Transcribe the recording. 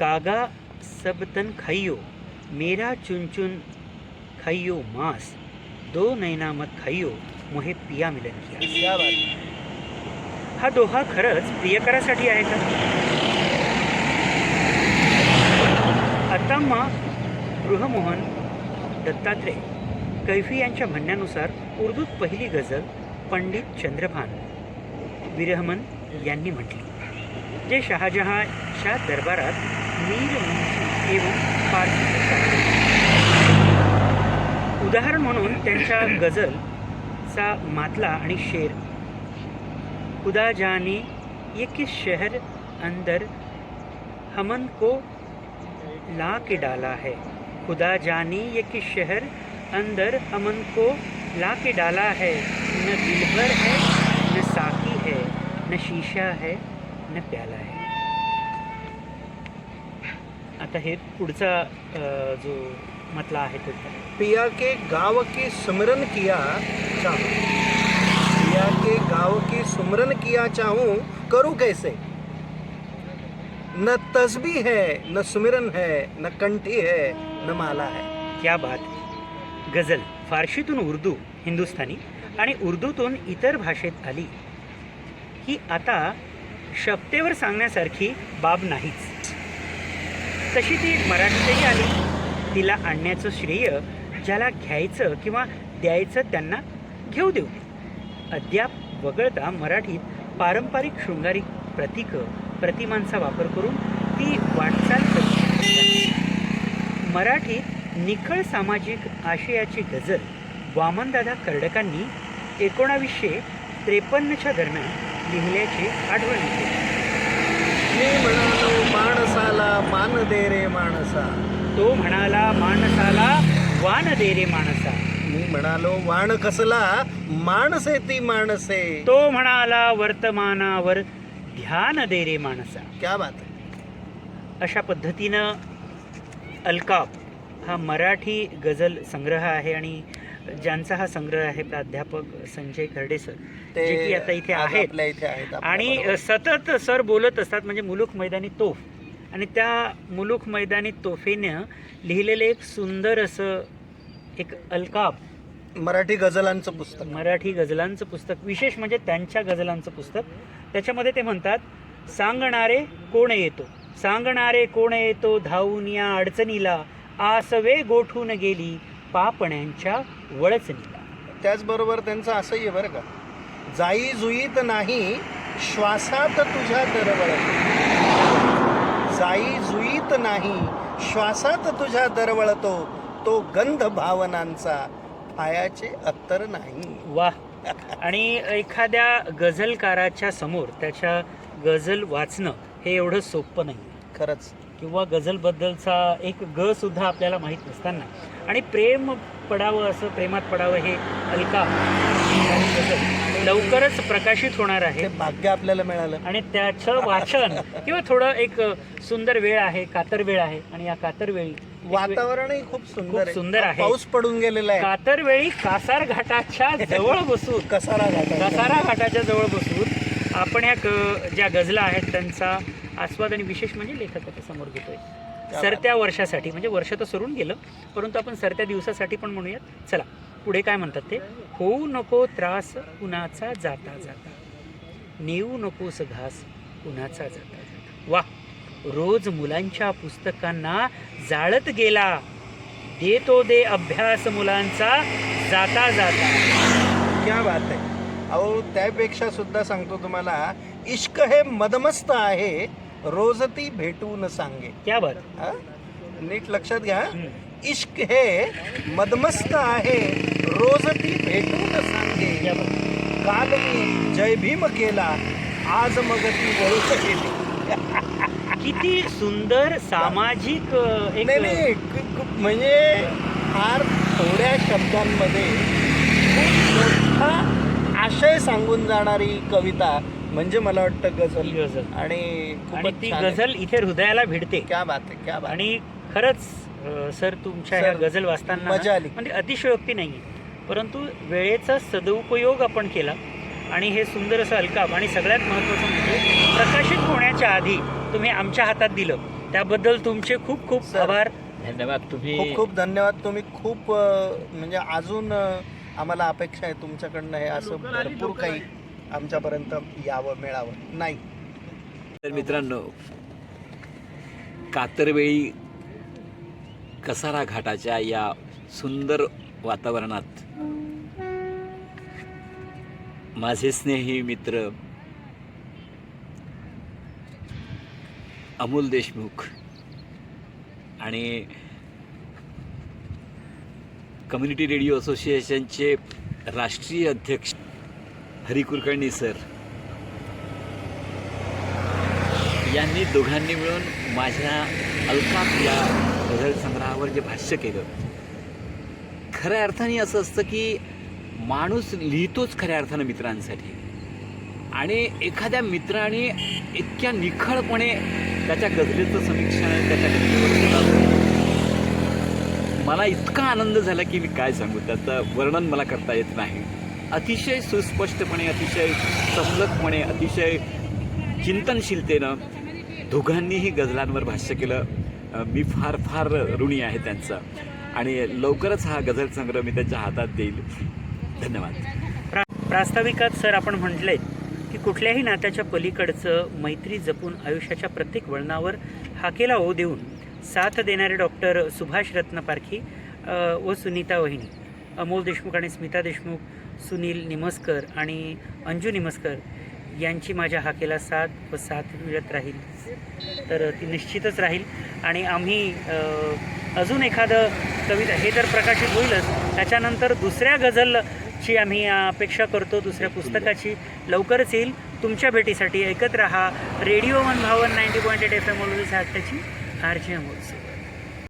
कागा सब तन खाइयो मेरा चुन चुन खाइयो मांस। दो नैना मत खाइयो मोहे पिया मिलन किया। हा। दोहा खरंच प्रियकरासाठी आहे का? अत्ताम्मा गृहमोहन दत्तात्रय कैफी यांच्या म्हणण्यानुसार उर्दूत पहिली गझल पंडित चंद्रभान विरहमन यांनी म्हटली. जे शहाजहाच्या दरबारात मीर मुंशी एवं फारसी उदाहरण म्हणून त्यांच्या गझलचा मातला आणि शेर. खुदा जाने ये किस शहर अंदर हमन को ला के डाला है. खुदा जाने ये किस शहर अंदर हमन को ला के डाला है. न दिलबर है, न साकी है, न शीशा है, न प्याला है। आता हे पुढचा जो मतला आहे तो. पिया के गाँव की सुमरन किया चाहूँ. पिया के गाँव की सुमरन किया चाहूँ करूँ कैसे? न तस्बी है न सुमिरन है न कंठी है न माला है. क्या बात है. गझल फारशीतून उर्दू हिंदुस्थानी आणि उर्दूतून इतर भाषेत आली. ही आता शब्देवर सांगण्यासारखी बाब नाहीच. तशी ती मराठीतही आली? तिला आणण्याचं श्रेय ज्याला घ्यायचं किंवा द्यायचं त्यांना घेऊ देऊ. अद्याप वगळता मराठीत पारंपरिक शृंगारिक प्रतीकं प्रतिमांचा वापर करून ती वाटचाल मराठीत निखळ सामाजिक आशयाची गजल वामनदादा कर्डकांनी एकोणावीसशे त्रेपन्नच्या दरम्यान लिहिल्याचे आढळून येते मी म्हणालो माणसाला मान दे रे माणसा. तो म्हणाला माणसाला वान दे रे माणसा. मी म्हणालो वाण कसला? माणसे ती माणसे. तो म्हणाला वर्तमानावर ध्यान दे रे माणसा. क्या बात है अशा पद्धतीनं अलकाप हा मराठी गझल संग्रह आहे आणि ज्यांचा हा संग्रह आहे प्राध्यापक संजय खर्डे सर जे की आता इथे आज आहेत. आपल्या इथे आहेत आपल्या आणि बरोबर. सतत सर बोलत असतात म्हणजे मुलुक मैदानी तोफ. आणि त्या मुलुक मैदानी तोफेनं लिहिलेलं एक सुंदर असं एक अलकाप मराठी गझलांचं पुस्तक. मराठी गझलांचं पुस्तक. विशेष म्हणजे त्यांच्या गझलांचं पुस्तक. त्याच्यामध्ये ते म्हणतात सांगणारे कोण येतो? सांगणारे कोण येतो धावून या अडचणीला? आसवे गोठून गेली पापण्यांच्या वळचणीला. त्याचबरोबर त्यांचं असंही आहे बरं का जाई जुईत नाही श्वासात तुझ्या दरवळ जाई जुईत नाही. श्वासात तुझ्या दरवळतो तो गंध भावनांचा पायाचे अत्तर नाही. वा आणि एखाद्या गझलकाराच्या समोर त्याच्या गझल वाचणं हे एवढं सोपं नाही. खरंच. किंवा गझलबद्दलचा एक ग सुद्धा आपल्याला माहीत नसताना. आणि प्रेम पडावं असं प्रेमात पडावं हे अलका. गझल लवकरच प्रकाशित होणार आहे. भाग्य आपल्याला मिळालं. आणि त्याचं वाचन किंवा थोडं एक सुंदर वेळ आहे कातर वेळ आहे. आणि या कातर वेळी वातावरणही खूप सुंदर सुंदर आहे. पाऊस पडून गेलेला आहे. कातर वेळी कासार घाटाच्या जवळ बसून कसारा घाटा कसारा घाटाच्या जवळ बसून आपण या ज्या गझला आहेत त्यांचा आस्वाद आणि विशेष म्हणजे लेखकाच्या समोर घेतोय. सरत्या वर्षासाठी म्हणजे वर्ष तर सरून गेलं परंतु आपण सरत्या दिवसासाठी पण म्हणूयात. चला. पुढे काय म्हणतात ते? होऊ नको त्रास कुणाचा जाता जाता. नेऊ नकोस घास कुणाचा जाता जाता. वा रोज मुलांच्या पुस्तकांना जाळत गेला. देतो दे अभ्यास मुलांचा जाता जाता. क्या बात आहे. अहो त्यापेक्षा सुद्धा सांगतो तुम्हाला इश्क हे मदमस्त आहे रोज ती भेटून सांगे. क्या बात. हा? नीट लक्षात घ्या. इश्क हे मदमस्त आहे रोज ती भेटून सांगे। काल मी जय भीम केला आज मग ती वळून गेली किती सुंदर सामाजिक अ, एक नाही नाही क- क- म्हणजे फार थोड्या शब्दांमध्ये खूप मोठा आशय सांगून जाणारी कविता म्हणजे मला वाटतं गझल. गझल. आणि आणि खूपच ती छान आहे. गझल इथे हृदयाला भिडते. क्या बात आहे क्या बात आणि खरंच सर तुमच्या ह्या गझल वाचताना मजा आली. म्हणजे अतिशयोक्ती नाही परंतु वेळेचा सदुपयोग आपण केला आणि हे सुंदर असं अलकाप आणि सगळ्यात महत्त्वाचं म्हणजे प्रकाशित होण्याच्या आधी तुम्ही आमच्या हातात दिलं. त्याबद्दल तुमचे खूप खूप. आभार. धन्यवाद तुम्ही खूप खूप धन्यवाद. तुम्ही खूप अ, म्हणजे अजून अ, आम्हाला अपेक्षा आहे तुमच्याकडनं हे असं भरपूर काही आमच्यापर्यंत यावं मिळावं. नाही. तर मित्रांनो कातरवेळी कसारा घाटाच्या या सुंदर वातावरणात माझे स्नेही मित्र अमोल देशमुख आणि कम्युनिटी रेडिओ असोसिएशनचे राष्ट्रीय अध्यक्ष हरी कुलकर्णी सर यांनी दोघांनी मिळून माझ्या अल्काप या गझल संग्रहावर जे भाष्य केलं खऱ्या अर्थाने असं असतं की माणूस लिहितोच खऱ्या अर्थानं मित्रांसाठी. आणि एखाद्या मित्राने इतक्या निखळपणे त्याच्या गझलेचं समीक्षण त्याच्या मला इतका आनंद झाला की मी काय सांगू त्याचं वर्णन मला करता येत नाही. अतिशय सुस्पष्टपणे अतिशय समलकपणे अतिशय चिंतनशीलतेनं दोघांनीही गझलांवर भाष्य केलं. मी फार फार ऋणी आहे त्यांचा. आणि लवकरच हा गझल संग्रह मी त्यांच्या हातात देईल. धन्यवाद. प्रा प्रास्ताविकात सर आपण म्हटले की कुठल्याही नात्याच्या पलीकडचं मैत्री जपून आयुष्याच्या प्रत्येक वळणावर हाकेला ओ देऊन साथ देणारे डॉक्टर सुभाष रत्नपारखी पारखी व सुनीता वहिनी अमोल देशमुख आणि स्मिता देशमुख सुनील निमस्कर आणि अंजू निमस्कर यांची माझ्या हाकेला साथ व साथ मिळत राहील. तर ती निश्चितच राहील. आणि आम्ही अजून एखादं कविता हे तर प्रकाशित होईलच त्याच्यानंतर दुसऱ्या गझलची आम्ही अपेक्षा करतो दुसऱ्या पुस्तकाची. लवकरच येईल. तुमच्या भेटीसाठी ऐकत रहा. रेडिओ वन भावन ninety point eight F M ओलवी साठची आर जे